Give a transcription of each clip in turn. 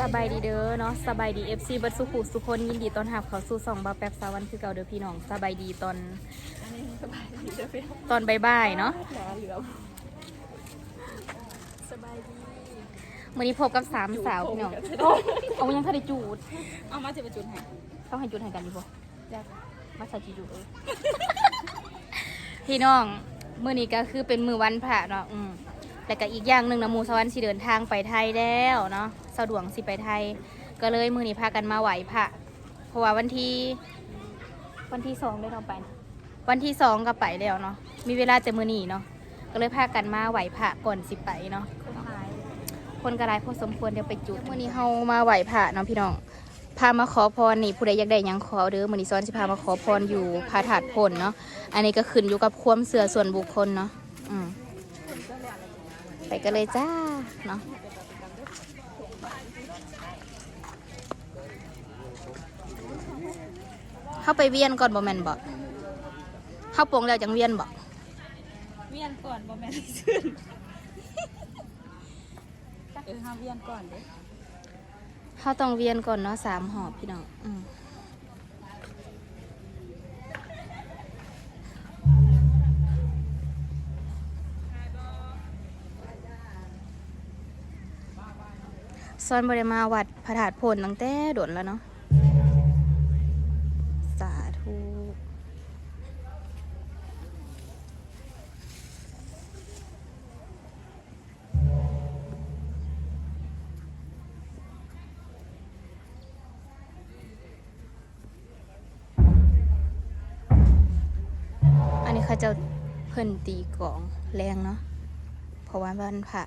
สบายดีเด้อเนาะสบายดี FC เบัดสุขุสุคนยินดีต้อนรับเข้าสู่สองบาแป๊บสาวันคือเก่าเด้อพี่น้องสบายดีตอนอันนี้สบายดีเด้อพี่น้องตอนบ่ายๆเนาะหนาเหลือมสบายดีมื้อนี้พบกับสามสาวพี่น้องจูดโอ้เอายังทันได้จูดเอามาจะไปจุดให้ต้องให้จูดให้กันดีบ่จ้ะมาใส่จีจูดเอ้ยพี่น้องมื้อนี้ก็คือเป็นมื้อวันพระเนาะอืม แล้วก็อีกอย่างหนึ่งนะหมูสวรรค์สิเดินทางไปไทยแล้วเนาะสะดวกสิไปไทย ก็เลยมือนี้พากันมาไหวพระเพราะว่าวันที่ วันที่สองได้เราไปนะวันที่สองก็ไปแล้วเนาะมีเวลาแต่มือนีเนาะก็เลยพากันมาไหวพระก่อนสิไปเนาะคนกระไรพอสมควรเดี๋ยวไปจุดมือนี้เฮามาไหวพระเนาะพี่น้องพามาขอพรนี่ผู้ใดอยากได้ยังขอเด้อมือนี้ซ้อนสิพามาขอพรอยู่พระธาตุพนเนาะอันนี้ก็ขึ้นอยู่กับความเสื่อส่วนบุคคลเนาะอืม กันเลยจ้าเนาะเข้าไปเวียนก่อนบ่แม่นบ่เข้าปลงแล้วจังเวียนบ่เวียนก่อนบ่แม่นซื่นเออห้ามเวียนก่อนเด้อเข้าต้องเวียนก่อนเนาะสามหอบพี่น้องอืม ซ้อนบริมาวัดพระธาตุพนตั้งแต่โดนแล้วเนาะ สาธุอันนี้เขาจะเพิ่นตีกลองแรงเนาะ เพราะว่าวันพระ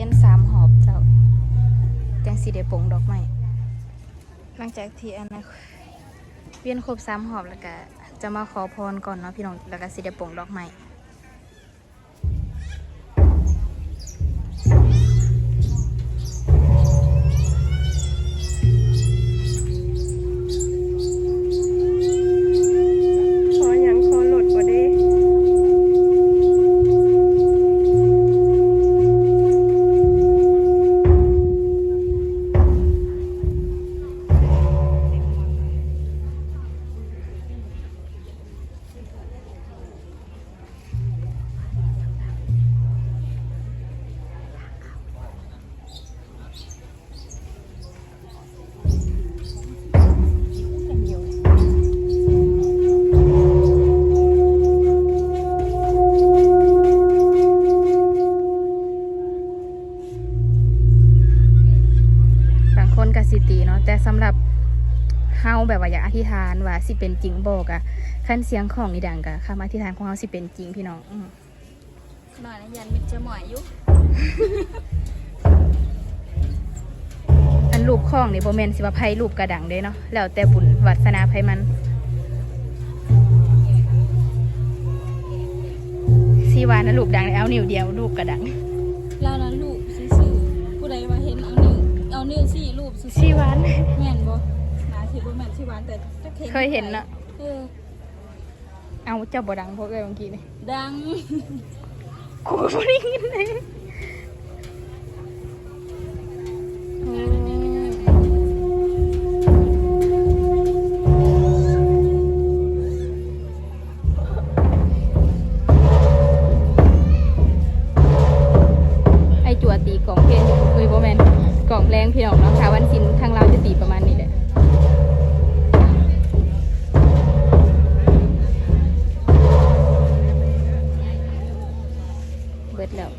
วียนสามหอบเจ้าจังสีเดปงดอกไม้หลังจากที่อันนะเวียนครบสามหอบแล้วก็จะมาขอพรก่อนเนาะพี่น้องแล้วก็สีเดปงดอกไม้ แบบว่าอยากอธิษฐานว่าสิเป็นจริงบอกอะขั้นเสียงของนี่ดังกะคำอธิษฐานของเฮาสิเป็นจริงพี่น้องอืมขนาดนั้นยันมิดจะหมอยอยู่อันรูปของนี่บ่แม่นสิว่าไผรูปกระดังเด้เนาะแล้วแต่บุญวัสนาไผมันสิว่านะรูปดังนี่เอานิ้วเดียวรูปกระดังแล้วนั้นรูปซื่อๆผู้ใดมาเห็นเอานิ้วเอานิ้วสี่รูปซื่อๆชีวันแม่นบ่หนา สิบ่แม่นสิหวานแต่จักเห็นเคยเห็นเนาะเออเอาเจ้าบ่ดังพวกเอ้ยเมื่อกี้นี่ดังกูบ่ได้ยินเลย เบิดแล้ว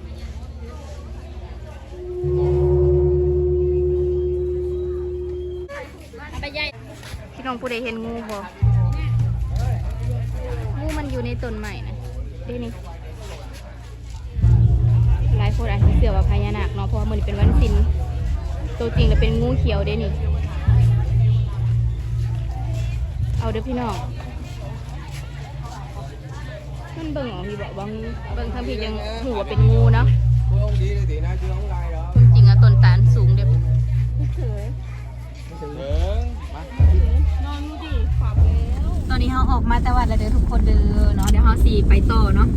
ไปใหญ่พี่น้องผู้ใดเห็นงูบ่งูมันอยู่ในต้นใหม่นะเด้นี่หลายคนอาจจะเสือว่าพญานาคเนาะเพราะว่ามันเป็นวันสินตัวจริงแล้วเป็นงูเขียวเด้นี่ เอาเด้อพี่น้องมัน เบิ่งของพี่บอกบางเบิ่งทำพิพี่ยังหัวเป็นงูเนาะ Tôi không đi thì tí nữa chứ không lai đó. จริงอะต้นตาลสูงเด็บ Sướng. ตอนนี้เขาออกมาแต่วัดแล้วเดี๋ยวทุกคนเดินเนาะเดี๋ยวเขาสีไปต่อเนาะ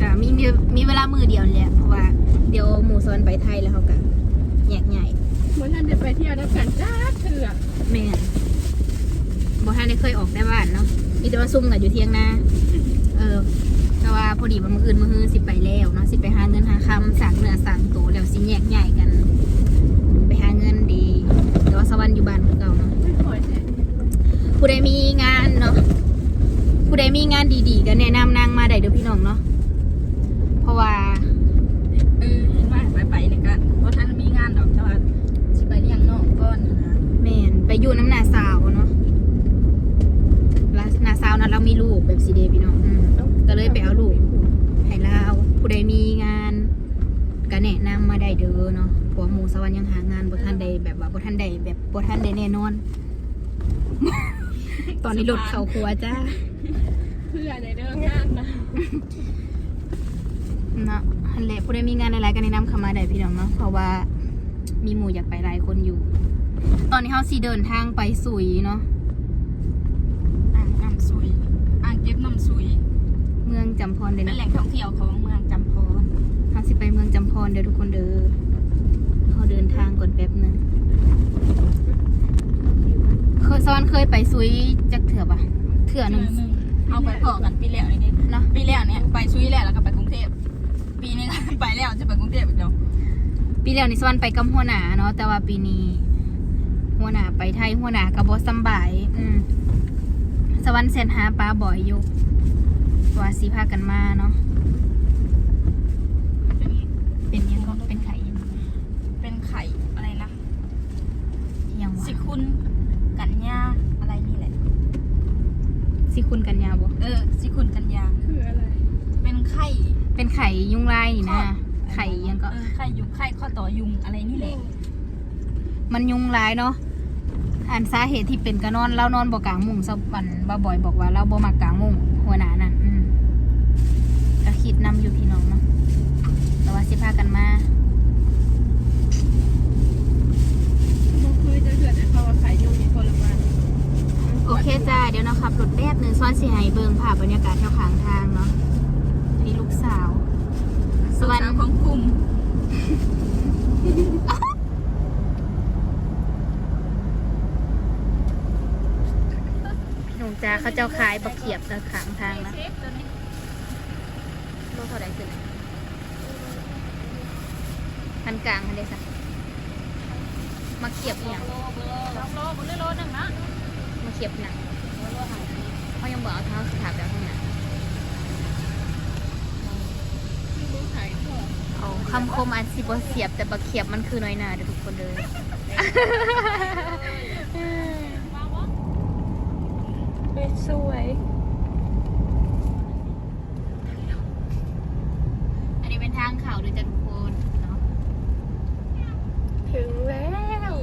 ก็มีมีมีเวลามือเดียวแหละเพราะว่าเดี๋ยวหมู่ซอนไปไทยแล้วเขาก็แยกใหญ่บหมือนท่านจะไปเที่ยวแล้วกันจ้าเถื่อแม่นบอทันได้เคยออกได้บ้านเนาะมีแต่ว่าซุ่มกับอยู่เที่ยงนา เออแต่ว่าพอดีว่ามื้ออื่นมื้อฮือสิไปแล้วเนาะสิไปหาเงินหาคำสั่งเนื้อสั่งตัวแล้วสิแยกใหญ่กัน ไปหาเงินดี แต่ว่าสวรรค์อยู่บ้านคือเก่าเนาะไม่ค่อยแท้ผู้ใดมีงานเนาะผู้ใดมีงานดีๆก็แนะนำนางมาได้เด้อพี่น้องเนาะเพราะว่าเออเห็นว่าไปไปเลยก็เพราะท่านมีงานดอกแต่ว่าสิไปเลี้ยงน้องก่อนนะแม่นไปอยู่น้ำนาสาวเนาะแล้วนาสาวนั้นเรามีลูกแบบสีเดพี่น้องอืมก็เลยไปเอาลูกให้เรา ผู้ใดมีงานก็แนะนำมาได้เด้อเนาะเพราะว่าหมูสวรรค์ยังหางานบ่ทันได้แบบว่าบ่ทันได้แบบบ่ทันได้แน่นอน ตอนนี้รถเข้าครัวจ้าเพื่อในเรื่องงานนะเนาะฮันแหละผู้ใดมีงานอะไรก็แนะนำเข้ามาได้พี่น้องเนาะเพราะว่ามีหมู่อยากไปหลายคนอยู่ ตอนนี้เขาสีเดินทางไปสุยเนาะอ่างน้ำซุยอ่างเก็บน้ำซุย เมืองจำพรเด้เป็นนะแหล่งท่องเที่ยวของเมืองจำพร เขา สิไปเมืองจำพรเด้อทุกคนเด้อเขาเดินทางก่อนแป๊บหนึงเคยซ้อนเคยไปสุยจักเถื่อปะเถื่อหนึ่งเอาไปพอกันปีแล้วนี่เนาะปีแล้วเนี่ยไปซุยแล้วแล้วก็ไปกรุงเทพปีนี้ก็ไปแล้วจะไปกรุงเทพอีกแล้วปีแล้วนี่ซ้อนไปกับหัวหน้าเนาะแต่ว่าปีนี้ หัวหน้าไปไทยหัวหน้ากับบสำบายอืมสวรรค์เซนหาปลาบ่อยอยู่ว่าสีพากันมาเนาะ เป็นยังก็เป็นไข่ยัง เป็นไข่อะไรนะ ยังวะ สิ คุณกันยาอะไรนี่แหละ สิคุณกันยาบ่เออสิคุณกันยาคืออะไร เป็นไข่เป็นไข่ยุงลายนี่นะข้อไข่ยังก็เออไข่ยุงไข่ข้อต่อยุงอะไรนี่แหละ มันยุงลายเนาะอันสาเหตุที่เป็นก็นอนเรานอนบ่กลางมุ้งสบันบ่าบ่อยบอกว่า เราบ่มักกลางมุ้งหัวหน้านั่นอืมก็คิดนำอยู่พี่น้องเนาะแต่ว่าสิพากันมา บ่เคยจะ เถื่อแต่เขาว่าขายอยู่ในคนละวันโอเคจ้า เดี๋ยวเนาะขับรถแป๊บหนึงซ้อนสิให้เบิ่งภาพบรรยากาศแถวข้างทางเนาะนี่ลูกสาว สวรรสาวค์ของกลุ่มหนุ่งจ้าเขาเจ้าขายบักเขียบตะขางทางนะโลเท่าไหร่ขึ้นพันกลางพันเดซ่ะมาเขียบอหย่างโลเบ อร์โลโลบนโลหนึ่งนะมาเขียบหนังเขายังบอกเอาเท้าสถาบแล้วข้างหน้ารู้ขายทั่วเอาคำคมอันสิบเสียบแต่บักเขียบมันคือน้อยหนาเด้อทุกคนเลยไม่สวย อันนี้เป็นทางเขาเด้วยจ้ะทุกคนเนาะ ถึงแล้ว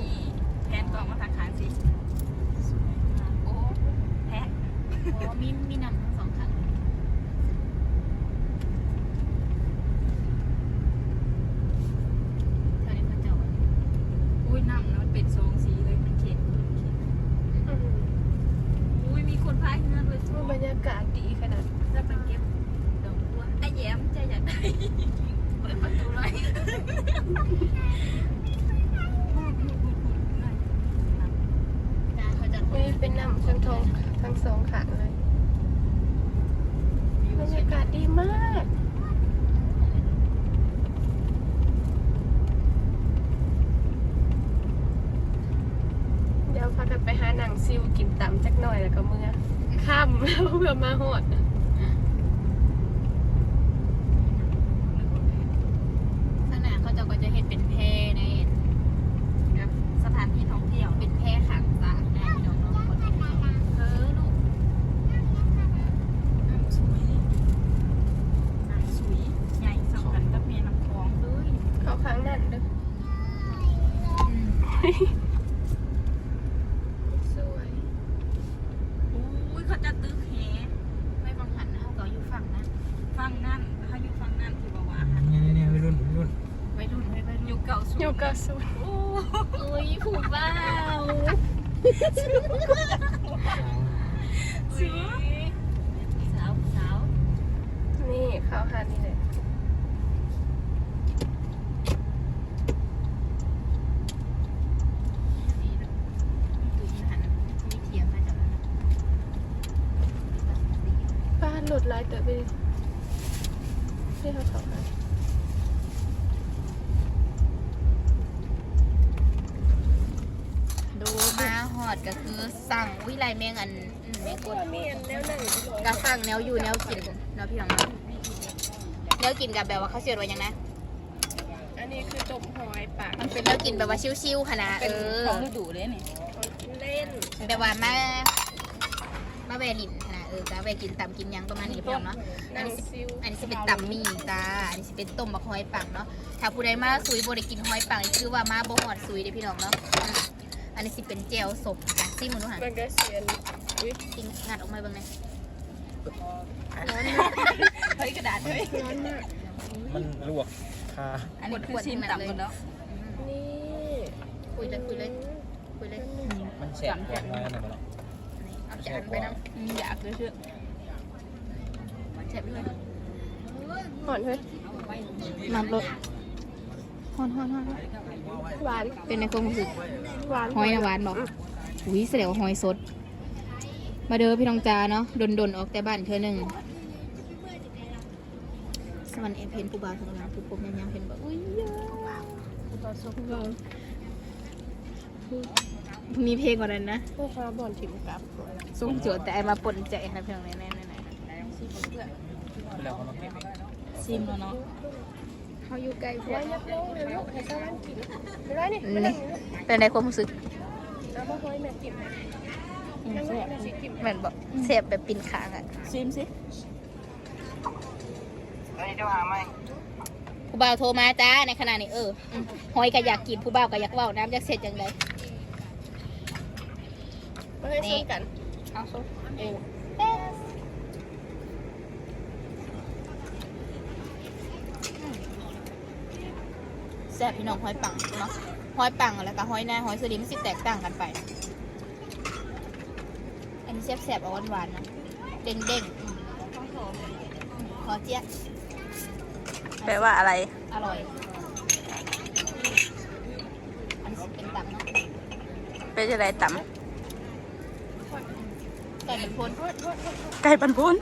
แทนกล่องมาทางขานสิโอ้แพะ โอ้มีมีนำทั้งสองข้างเท่านี้เขาเจ้า อุ้ยน้ำมันเป็นซองสีเลยมันเข็ดอุ้ยมีคนพายงินด้วยอืมบรรยากาศดีขนาดจะไปเก็บดอกบัวไอ้แย้มใจอยากได้เปิดประตูเลยจ้าเขาจะนี่เป็นน้ำทั้งทองทั้งสองขางเลยบรรยากาศดีมากเดี๋ยวพากันไปหาหนังซิวกินตำจักหน่อยแล้วก็เมื่อ ค่ำเพื่อมาหอด ข้างหน้าเขาเจะก็จะเห็นเป็นแพใน แบบสถานที่ท่องเที่ยว เป็นแพขางสางนะพี่น้องเนาะคนที่ เออลูกน้ำสวยน้ำสวยใหญ่สำคัญกับเมียน้ำคลองเลย เขาครั้งนั้นเด้อ อืม สวย อุ้ยเขาจะตึกแห ไม่บังหันนะเขาก็อยู่ฝั่งนั้น ฟังนั่นเขาอยู่ฟังนั่นที่บอกว่าเนี่ยเนี่ยวัยรุ่นวัยรุ่นไว้รุ่นไว้รุ่นอยู่เก่าสุดอยู่กับสวยโอ้เอ้ยผูกบ้าสสาวสาวนี่ข้าวหาดนี่เลยตู้ยินหันมีเทียมมาจากนั้นบ้านหลุดลายเต๋อไปดินี่เขาข้าวหาด ดูมาฮอ ดก็คือสั่งวิไลแมงอันอืมแมงกดมีอันแล้วนั่งกะสั่งแนวอยู่แนวกินเนาะพี่น้องเนาะแนวกินกับแบบว่าเขาเสียดไว้หยังนะ อันนี้คือต้มหอยปากมันเป็นแนวกินแบบว่าชิวๆค่ะนะเออของฤดูเลยนี่เล่นแบบว่ามามาแวลินค่ะนะเออก็แวกินตำกินหยังประมาณนี้พี่น้องเนาะอันั่นงนี้สิซิวอันนี้สิเป็นตำหมี่จ้าอันนี้สิเป็นต้มบักหอยปังเนาะถ้าผู้ใดมาซุยบ่ได้กินหอยปังนี่คือว่ามาบ่ฮอดซุยเด้อพี่น้องเนาะ อืมอันนี้สิเป็นแจ่วสมค่ะซิมึงดูหันมันก็เสียนอุ้ยซิงัดออกมาเบิ่งหน่อยร้อนมากเฮ้ยกระดาษเฮ้ยร้อนมากมันลวกคาอันนี้คือชิมต่ำกันเนาะอืมนี่คุยเลยคุยเลยคุยเลยมันแสบกว่าน้อยหน่อยเนาะนี่เอาจานไปนํอืมอยากเลยเชื่อเจ็บด้วยหอนเฮ้ยน้ำรส ฮอนฮอนฮอนหวานเป็นในความรู้สึกหวานหอยนะหวานบอกอุ้ยแสดงว่าหอยสด มาเด้อพี่น้องจาเนาะดนดนๆออกแต่บ้านเธอหนึ่งสวรรค์เอ็มเพนผู้บ่าวของเราผู้พบยังยังเพนบอกอุ้ยเยอะต่อซุปเรามีเพลงกว่านั้นนะพวกเราบ่อนถิ่มกลับสูงโจทย์แต่ไอ้มาปนใจนะพี่น้องแน่ๆแน่แล้วเขามาเก็บชิมแล้วเนาะๆ เขาอยู่ใกล้พวแล้วกยับลงเลยลูกให้ตะวันกินไม่ได้นี่ไม่ได้นี่เป็นในความรู้สึกเอามาห้อยแม่กินอืมนั่งแม่สิกินเหมือนบอกเสียบแบบปินค้างอะชิมสิผู้บ่าวโทรมาจ้าในขณะนี้เออหอยก็อยากกินผู้บ่าวก็อยากเว้าน้ำอยากเสร็จจังไดมาให้ส้มกันเอาซุปเอง ซ่บพี่น้องหอยปังเนาะหอยปังแล้วก็หอยหน้าหอยสลิมนสิแตกต่างกันไป อันนี้แซ่บๆเอาหวานๆนะเด้งๆอืมขอเจี๊ยบแปลว่าอะไร อร่อย อันนี้สิเป็นตับเนาะเป็นอะไรต่ไก่เป็นพนำไก่ปันพุน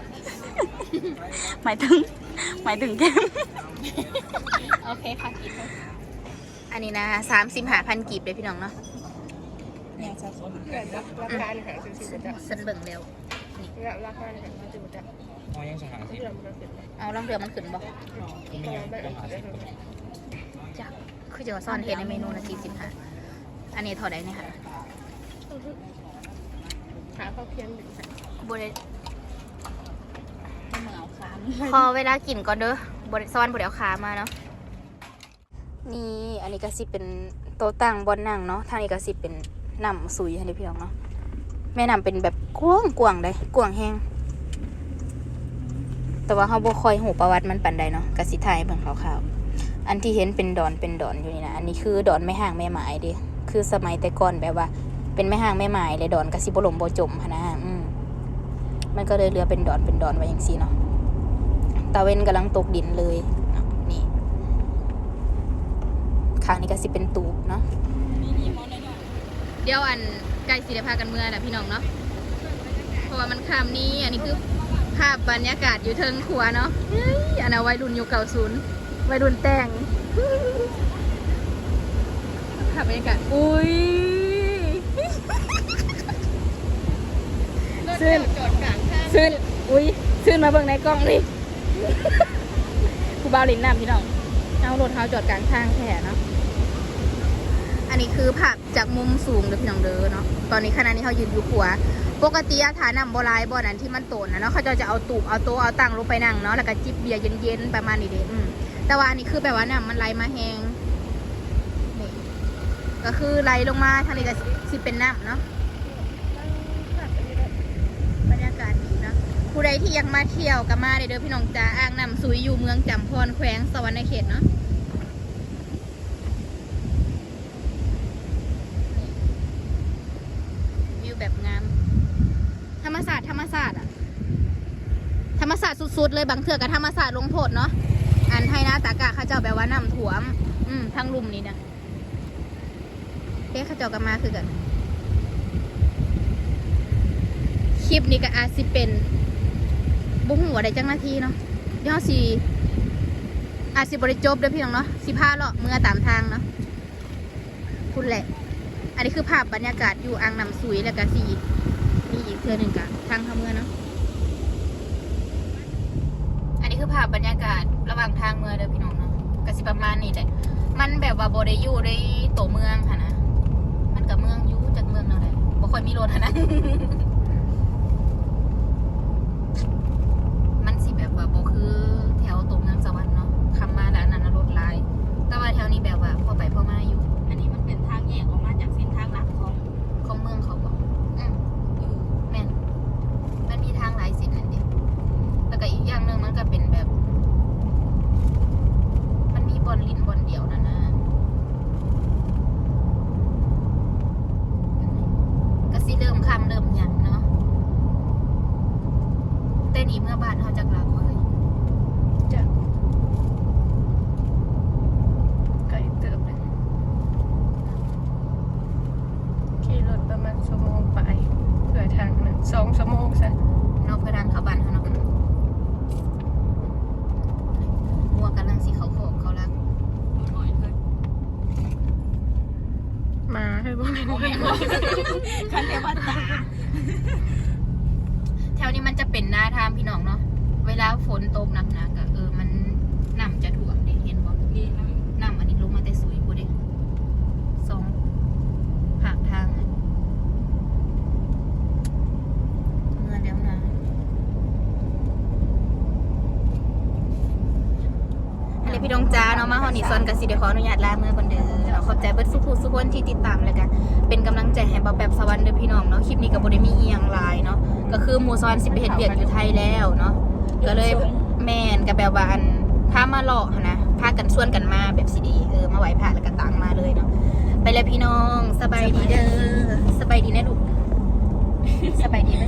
หมายถึง หมายถึงแก้ม โอเคค่ะกินอั นนี้นะสามสิบห้าพันกีบเลยพี่น้องเนาะเนี่ยสะสมเกิดราคาเนี่ยค่ะสิบสิบจ้ะฉันเบิ่งแล้วราคาเนี่ยค่ะสิบจ้ะหอยยังสหาสิเดือนมันสิบเอาล่องเรือมันขึ้นบ่ที่มียังยังหาสิบจ้ะคือจะว่าซ่อนเห็นในเมนูนะสี่สิบห้าอันนี้เท่าไหร่เนี่ยค่ะขาเขาเพียงหนึ่งบริไม่เหมือนเอาค้างพอเวลากินก่อนเด้อบริซ้อนบริเอาขามาเนาะ นี่ อันนี้ก็สิเป็นโต๊ะตั้งบนนั่งเนาะทางนี้ก็สิเป็นน้ำซุยให้พี่น้องเนาะแม่น้ำเป็นแบบกว้างกว้างเลยกว้างแห้งแต่ว่าเขาบ่คอยหูประวัติมันปันใดเนาะกสิไทยเบิ่งคร่าวๆอันที่เห็นเป็นดอนเป็นดอนอยู่นี่นะอันนี้คือดอนแม่ห่างแม่หมายดิคือสมัยแต่ก่อนแบบว่า เป็นแม่ห่างแม่หมายเลยดอนกสิบลมบ่จมหั้นนะอืมมันก็เลยเรือเป็นดอนเป็นดอนไว้อย่างซี่เนาะตะเวนกำลังตกดินเลยเนาะนี่ ข้างนี้ก็สิเป็นตูบเนาะเดี๋ยวอันใกล้สิได้พากันเมื่อนะพี่น้องเนาะเพราะว่ามันคำนี้อันนี้คือภาพบรรยากาศอยู่เทิงขัวเนาะเฮ้ยอันเอาวัยรุ่นอยู่เก่าศูนย์วัยรุ่นแต่งภาพบรรยากาศอุ้ยซึ่งจอดกลางทางซื่นอุ้ยซื่นมาเบิ่งในกล้องดิผู้บ่าวลินน้ำพี่น้องเอารถเท้าจอดกลางทางแค่เนาะอั นี้คือภาพจากมุมสูงเด้อพี่น้องเด้อเนาะ ตอนนี้ขณะนี้เขายืนอยู่ขัว ปกติอาถานำโบราณบ่อนั้นที่มันโตนนะเนาะเขาจะจะเอาตูบเอาโต๊ะเอาตังลงไปนั่งเนาะ แล้วก็จิบเบียร์เย็นๆประมาณนี้เด้อแต่ว่าอันนี้คือแบบว่าน้ำมันไหลมาแหงนี่ก็คือไหลลงมาทางนี้ก็สิเป็นน้ำเนาะบรรยากาศดีเนาะผู้ใดที่อยากมาเที่ยวก็มาเด้อพี่น้องจ้าอ่างน้ำสุยอยู่เมืองจำพรแขวงสวรรณเขตเนาะวิวแบบงาม ธรรมศาสตร์ธรรม ศาสตร์อะธรรมศา สุดเลยบางเถื่อกับธรรมศาสตร์ลงโทษเนาะอันให้นะตากะข้าเจ้าแบบว่าน้ำถ่วม อืมทางลุ่มนี้นะเอ๊ะเข้าเจ้ากันมาคือกันคลิปนี้ก็อาจสิเป็นบุ้งหัวได้จังนาทีเนาะย่อสีอาจสิบริจบเด้อพี่น้องเนาะสิพาเลาะเมื่อตามทางเนาะคุณแหละ อันนี้คือภาพบรรยากาศอยู่อ่างน้ำซุยแล้วก็สีมีอีกเทือหนึ่งกับทางเข้าเมือเนาะ คือภาพบรรยากาศระหว่างทางเมืองเด้อพี่น้องเนาะก็สิประมาณนี้แหละมันแบบว่าโบได้อยู่ในตัวเมืองค่ะนะมันกับเมืองอยู่จากเมืองเนาะเลยบ่ค่อยมีรถนะมันสิแบบว่าโบคือแถวตัวเมืองสวรรค์เนาะคำมาแล้วอันนั้นรถไลาย แต่ว่าแถวนี้แบบว่าอยู่ อันนี้มันเป็นทางแยกออกมาจากเส้นทางหลักของ ของเมืองเขาบอกอืมแม่นมันมีทางหลายเส้นนั่นเองแล้วก็อีกอย่างหนึ่งมันก็เป็นแบบ มันมีบอลลินบอลเดียวนั่นนะก็สิเริ่มคำเริ่มหยังเนาะแต่นี่เมื่อบ้านเขาจากหลักเลย จะไกลเติบเลยขี่รถประมาณชั่วโมงไปเผื่อทางนั้นสองชั่วโมงซะ นอกเพื่อดังเขาบ้านเขาเนาะวัวกำลังสีเขาโขกเขารัก หน่อยเลย มาให้พวกนั้นด้วย คันเทวตาแถวนี้มันจะเป็นหน้าทางพี่น้องเนาะ เวลาฝนตกหนักๆอะเออ มันน้ำจะถ่วมดิเห็นบ่ นี่นะ น้ำอันนี้ลงมาแต่สุยกูดิสองหางทางอะเมื่อแล้วนะอะไร พี่ดองจ้าเนาะมาฮอนิซอนกับสิเดขออนุญาตลาเมื่อก่อนเด้อเนาะขอบใจเบิร์ดสุขุสุขนที่ติดตามเลยกันเป็นกำลังใจให้บอแบบสวรรค์เด้อพี่น้องเนาะคลิปนี้กับบไดมีเอียงลายเนาะก็คือหมูซอนสิไปเฮ็ดเวียกอยู่ไทยแล้วเนาะก็เลยแมนกับแบบว่าอันพามาเลาะหั้นะพากันชวนกันมาแบบสิดีเออมาไหวพระแล้วก็ต่างมาเลยเนาะไปเลยพี่น้องสบายดีเด้อสบายดีนะลูกสบายดีไหม